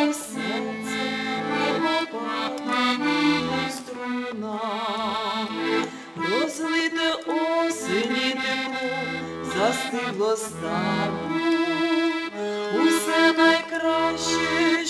Thanks. Розлите осені тепло, застигло стану. Усе найкраще,